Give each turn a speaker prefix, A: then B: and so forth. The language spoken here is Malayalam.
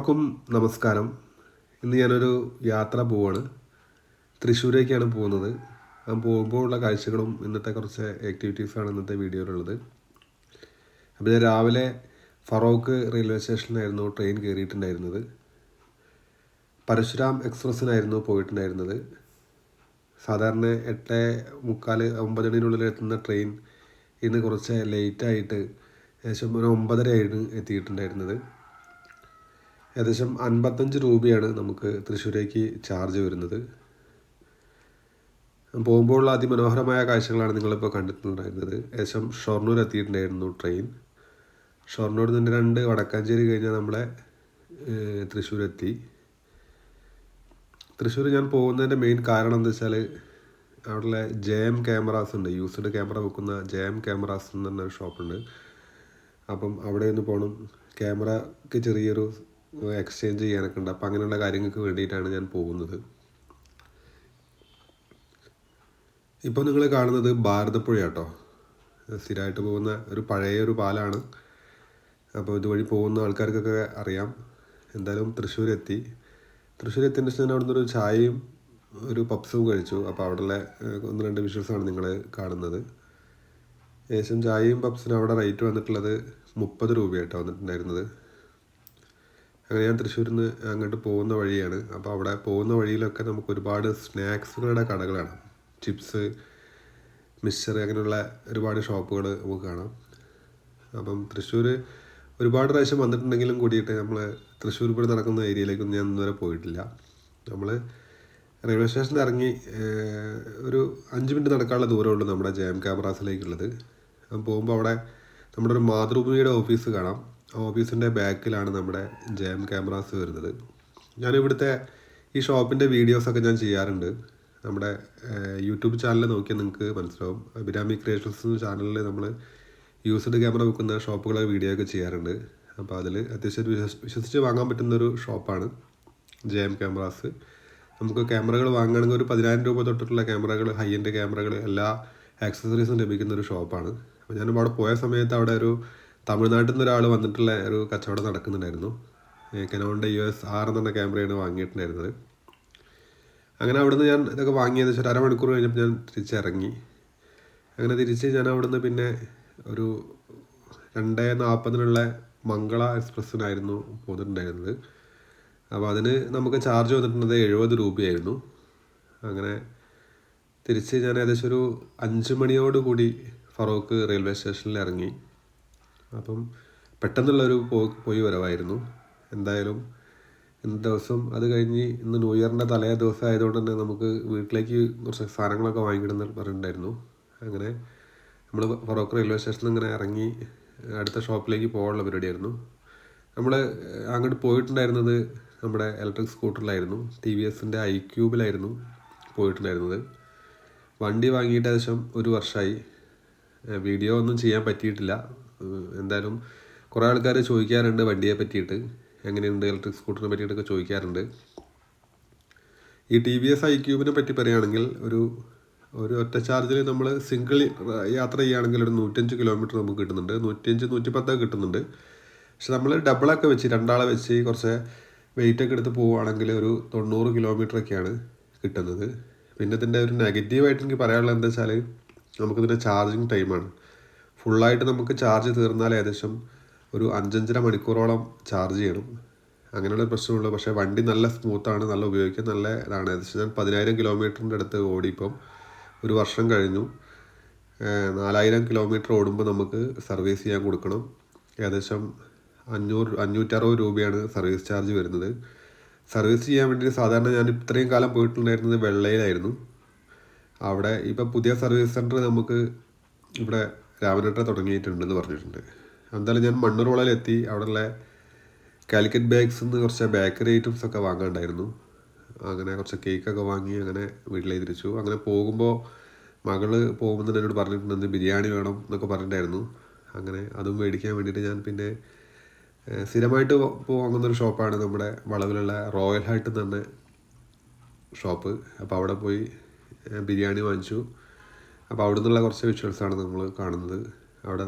A: എല്ലാവർക്കും നമസ്കാരം. ഇന്ന് ഞാനൊരു യാത്ര പോവാണ്. തൃശ്ശൂരേക്കാണ് പോകുന്നത്. ഞാൻ പോകുമ്പോൾ ഉള്ള കാഴ്ചകളും ഇന്നത്തെ കുറച്ച് ആക്ടിവിറ്റീസാണ് ഇന്നത്തെ വീഡിയോയിലുള്ളത് അപ്പോൾ ഞാൻ രാവിലെ ഫറോക്ക് റെയിൽവേ സ്റ്റേഷനിലായിരുന്നു ട്രെയിൻ കയറിയിട്ടുണ്ടായിരുന്നത് പരശുരാം എക്സ്പ്രസ്സിനായിരുന്നു പോയിട്ടുണ്ടായിരുന്നത്. സാധാരണ എട്ട് മുക്കാൽ ഒമ്പത് മണിനുള്ളിൽ എത്തുന്ന ട്രെയിൻ ഇന്ന് കുറച്ച് ലേറ്റായിട്ട് ഏകദേശം ഒരു ഒമ്പതരയായിരുന്നു എത്തിയിട്ടുണ്ടായിരുന്നത്. ഏകദേശം അൻപത്തഞ്ച് രൂപയാണ് നമുക്ക് തൃശ്ശൂരേക്ക് ചാർജ് വരുന്നത്. പോകുമ്പോഴുള്ള അതിമനോഹരമായ കാഴ്ചകളാണ് നിങ്ങളിപ്പോൾ കണ്ടിട്ടുണ്ടായിരുന്നത്. ഏകദേശം ഷൊർണൂർ എത്തിയിട്ടുണ്ടായിരുന്നു ട്രെയിൻ. ഷൊർണൂർ നിന്ന് രണ്ട് വടക്കാഞ്ചേരി കഴിഞ്ഞാൽ നമ്മളെ തൃശ്ശൂരെത്തി. തൃശ്ശൂർ ഞാൻ പോകുന്നതിന്റെ മെയിൻ കാരണം എന്താ വെച്ചാൽ അവിടെ ജെ എം ക്യാമറാസ് ഉണ്ട്. യൂസ്ഡ് ക്യാമറ വെക്കുന്ന ജെ എം ക്യാമറാസ് എന്ന് പറഞ്ഞ ഷോപ്പുണ്ട്. അപ്പം അവിടെ ഒന്ന് പോകണം ക്യാമറക്ക് ചെറിയൊരു എക്സ്ചേഞ്ച് ചെയ്യാനൊക്കെ ഉണ്ട് അപ്പോൾ അങ്ങനെയുള്ള കാര്യങ്ങൾക്ക് വേണ്ടിയിട്ടാണ് ഞാൻ പോകുന്നത്. ഇപ്പോൾ നിങ്ങൾ കാണുന്നത് ഭാരതപ്പുഴ കേട്ടോ സ്ഥിരമായിട്ട് പോകുന്ന ഒരു പഴയ ഒരു പാലാണ്. അപ്പോൾ ഇതുവഴി പോകുന്ന ആൾക്കാർക്കൊക്കെ അറിയാം. എന്തായാലും തൃശ്ശൂർ എത്തി തൃശ്ശൂർ എത്തിന്റെ ശേഷം അവിടുന്ന് ഒരു ചായയും ഒരു പപ്സും കഴിച്ചു. അപ്പോൾ അവിടെയുള്ള ഒന്ന് രണ്ട് വിഷ്വൽസാണ് നിങ്ങൾ കാണുന്നത്. ഏകദേശം ചായയും പപ്സിനും അവിടെ റേറ്റ് വന്നിട്ടുള്ളത് മുപ്പത് രൂപയായിട്ടാണ് വന്നിട്ടുണ്ടായിരുന്നത്. അങ്ങനെ ഞാൻ തൃശ്ശൂരിൽ നിന്ന് അങ്ങോട്ട് പോകുന്ന വഴിയാണ്. അപ്പോൾ അവിടെ പോകുന്ന വഴിയിലൊക്കെ നമുക്ക് ഒരുപാട് സ്നാക്സുകളുടെ കടകളാണ് ചിപ്സ് മിക്സർ അങ്ങനെയുള്ള ഒരുപാട് ഷോപ്പുകൾ നമുക്ക് കാണാം. അപ്പം തൃശ്ശൂർ ഒരുപാട് പ്രാവശ്യം വന്നിട്ടുണ്ടെങ്കിലും കൂടിയിട്ട് നമ്മൾ തൃശ്ശൂർ ഇവിടെ നടക്കുന്ന ഏരിയയിലേക്കൊന്നും ഞാൻ ഇന്നുവരെ പോയിട്ടില്ല. നമ്മൾ റെയിൽവേ സ്റ്റേഷനിൽ ഇറങ്ങി ഒരു അഞ്ച് മിനിറ്റ് നടക്കാനുള്ള ദൂരമുള്ളൂ നമ്മുടെ ജെ എം ക്യാമറാസിലേക്കുള്ളത് അപ്പം പോകുമ്പോൾ അവിടെ നമ്മുടെ ഒരു മാതൃഭൂമിയുടെ ഓഫീസ് കാണാം. ഓഫീസിന്റെ ബാക്കിലാണ് നമ്മുടെ ജെ എം ക്യാമറാസ് വരുന്നത്. ഞാൻ ഇവിടുത്തെ ഈ ഷോപ്പിന്റെ വീഡിയോസൊക്കെ ഞാൻ ചെയ്യാറുണ്ട്. നമ്മുടെ യൂട്യൂബ് ചാനലിൽ നോക്കിയാൽ നിങ്ങൾക്ക് മനസ്സിലാവും. അഭിരാമി ക്രിയേഷൻസ് ചാനലിൽ നമ്മൾ യൂസ്ഡ് ക്യാമറ വെക്കുന്ന ഷോപ്പുകളെ വീഡിയോ ഒക്കെ ചെയ്യാറുണ്ട്. അപ്പോൾ അതിൽ അത്യാവശ്യം വിശ്വസ് വിശ്വസിച്ച് വാങ്ങാൻ പറ്റുന്നൊരു ഷോപ്പാണ് ജെ എം ക്യാമറാസ്. നമുക്ക് ക്യാമറകൾ വാങ്ങുകയാണെങ്കിൽ ഒരു പതിനായിരം രൂപ തൊട്ടിട്ടുള്ള ക്യാമറകൾ ഹൈ എൻഡ് ക്യാമറകൾ എല്ലാ ആക്സസറീസും ലഭിക്കുന്ന ഒരു ഷോപ്പാണ്. അപ്പോൾ ഞാൻ അവിടെ പോയ സമയത്ത് അവിടെ ഒരു തമിഴ്നാട്ടിൽ നിന്ന് ഒരാൾ വന്നിട്ടുള്ള ഒരു കച്ചവടം നടക്കുന്നുണ്ടായിരുന്നു. കനോണിന്റെ യു എസ് ആർ എന്ന് പറഞ്ഞ ക്യാമറയാണ് വാങ്ങിയിട്ടുണ്ടായിരുന്നത്. അങ്ങനെ അവിടുന്ന് ഞാൻ ഇതൊക്കെ വാങ്ങിയത് വെച്ചാൽ അരമണിക്കൂർ കഴിഞ്ഞപ്പോൾ ഞാൻ തിരിച്ചിറങ്ങി. അങ്ങനെ തിരിച്ച് ഞാൻ അവിടുന്ന് പിന്നെ ഒരു രണ്ട് നാൽപ്പതിനുള്ള മംഗള എക്സ്പ്രസ്സിനായിരുന്നു പോന്നിട്ടുണ്ടായിരുന്നത്. അപ്പോൾ അതിന് നമുക്ക് ചാർജ് വന്നിട്ടുള്ളത് എഴുപത് രൂപയായിരുന്നു. അങ്ങനെ തിരിച്ച് ഞാൻ ഏകദേശം ഒരു അഞ്ച് മണിയോടുകൂടി ഫറോക്ക് റെയിൽവേ സ്റ്റേഷനിൽ ഇറങ്ങി. അപ്പം പെട്ടെന്നുള്ളൊരു പോയി വരവായിരുന്നു. എന്തായാലും ഇന്ന് ദിവസം അത് കഴിഞ്ഞ് ഇന്ന് ന്യൂ ഇയറിന്റെ തലേ ദിവസം ആയതുകൊണ്ട് തന്നെ നമുക്ക് വീട്ടിലേക്ക് കുറച്ച് സാധനങ്ങളൊക്കെ വാങ്ങിക്കണമെന്ന് പറഞ്ഞിട്ടുണ്ടായിരുന്നു. അങ്ങനെ നമ്മൾ ഫറോക്ക് റെയിൽവേ സ്റ്റേഷനിൽ ഇങ്ങനെ ഇറങ്ങി അടുത്ത ഷോപ്പിലേക്ക് പോകാനുള്ള പരിപാടിയായിരുന്നു. നമ്മൾ അങ്ങോട്ട് പോയിട്ടുണ്ടായിരുന്നത് നമ്മുടെ ഇലക്ട്രിക് സ്കൂട്ടറിലായിരുന്നു. ടി വി എസിന്റെ ഐ ക്യൂബിലായിരുന്നു പോയിട്ടുണ്ടായിരുന്നത്. വണ്ടി വാങ്ങിയിട്ട് ഏകദേശം ഒരു വർഷമായി. വീഡിയോ ഒന്നും ചെയ്യാൻ പറ്റിയിട്ടില്ല. എന്തായാലും കുറേ ആൾക്കാർ ചോദിക്കാറുണ്ട് വണ്ടിയെ പറ്റിയിട്ട്. എങ്ങനെയുണ്ട് ഇലക്ട്രിക് സ്കൂട്ടറിനെ പറ്റിയിട്ടൊക്കെ ചോദിക്കാറുണ്ട്. ഈ ടി വി എസ് ഐ ക്യൂബിനെ പറ്റി പറയുകയാണെങ്കിൽ ഒരു ഒരു ഒറ്റ ചാർജിൽ നമ്മൾ സിംഗിൾ യാത്ര ചെയ്യുകയാണെങ്കിൽ ഒരു നൂറ്റഞ്ച് കിലോമീറ്റർ നമുക്ക് കിട്ടുന്നുണ്ട്. നൂറ്റഞ്ച് നൂറ്റിപ്പത്തൊക്കെ കിട്ടുന്നുണ്ട്. പക്ഷെ നമ്മൾ ഡബിളൊക്കെ വെച്ച് രണ്ടാളെ വെച്ച് കുറച്ച് വെയിറ്റ് ഒക്കെ എടുത്ത് പോവുകയാണെങ്കിൽ ഒരു തൊണ്ണൂറ് കിലോമീറ്റർ ഒക്കെയാണ് കിട്ടുന്നത്. പിന്നെ ഇതിന്റെ ഒരു നെഗറ്റീവായിട്ട് എനിക്ക് പറയാനുള്ളത് എന്താ വെച്ചാൽ നമുക്കിതിന്റെ ചാർജിങ് ടൈമാണ്. ഫുള്ളായിട്ട് നമുക്ക് ചാർജ് തീർന്നാൽ ഏകദേശം ഒരു അഞ്ചഞ്ചര മണിക്കൂറോളം ചാർജ് ചെയ്യണം. അങ്ങനെയുള്ള പ്രശ്നമുള്ളൂ പക്ഷേ വണ്ടി നല്ല സ്മൂത്താണ് നല്ല ഉപയോഗിക്കാൻ നല്ല ഇതാണ്. ഏകദേശം ഞാൻ പതിനായിരം കിലോമീറ്ററിന്റെ അടുത്ത് ഓടിയിപ്പം ഒരു വർഷം കഴിഞ്ഞു. നാലായിരം കിലോമീറ്റർ ഓടുമ്പോൾ നമുക്ക് സർവീസ് ചെയ്യാൻ കൊടുക്കണം. ഏകദേശം അഞ്ഞൂറ് അഞ്ഞൂറ്ററുപത് രൂപയാണ് സർവീസ് ചാർജ് വരുന്നത്. സർവീസ് ചെയ്യാൻ വേണ്ടി സാധാരണ ഞാൻ ഇത്രയും കാലം പോയിട്ടുണ്ടായിരുന്നത് വെള്ളയിലായിരുന്നു. അവിടെ ഇപ്പം പുതിയ സർവീസ് സെന്റർ നമുക്ക് ഇവിടെ രാമനട്ട തുടങ്ങിയിട്ടുണ്ടെന്ന് പറഞ്ഞിട്ടുണ്ട്. എന്തായാലും ഞാൻ മണ്ണൂർവളയിലെത്തി അവിടെയുള്ള കാലിക്കറ്റ് ബാഗ്സ് നിന്ന് കുറച്ച് ബേക്കറി ഐറ്റംസ് ഒക്കെ വാങ്ങാണ്ടായിരുന്നു. അങ്ങനെ കുറച്ച് കേക്കൊക്കെ വാങ്ങി അങ്ങനെ വീട്ടിലേക്ക് തിരിച്ചു. അങ്ങനെ പോകുമ്പോൾ മകൾ പോകുമ്പോൾ തന്നെ എന്നോട് പറഞ്ഞിട്ടുണ്ട് ബിരിയാണി വേണം എന്നൊക്കെ പറഞ്ഞിട്ടായിരുന്നു അങ്ങനെ അതും മേടിക്കാൻ വേണ്ടിയിട്ട് ഞാൻ പിന്നെ സ്ഥിരമായിട്ട് ഒരു ഷോപ്പാണ് നമ്മുടെ വളവിലുള്ള റോയൽ ഹാർട്ട് എന്ന് പറഞ്ഞ ഷോപ്പ്. അപ്പോൾ അവിടെ പോയി ബിരിയാണി വാങ്ങിച്ചു. അപ്പോൾ അവിടെ നിന്നുള്ള കുറച്ച് വിഷ്വൽസാണ് നമ്മൾ കാണുന്നത്. അവിടെ